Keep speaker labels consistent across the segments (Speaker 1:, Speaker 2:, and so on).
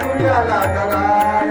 Speaker 1: తుయాల కలాయ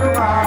Speaker 1: Bye-bye.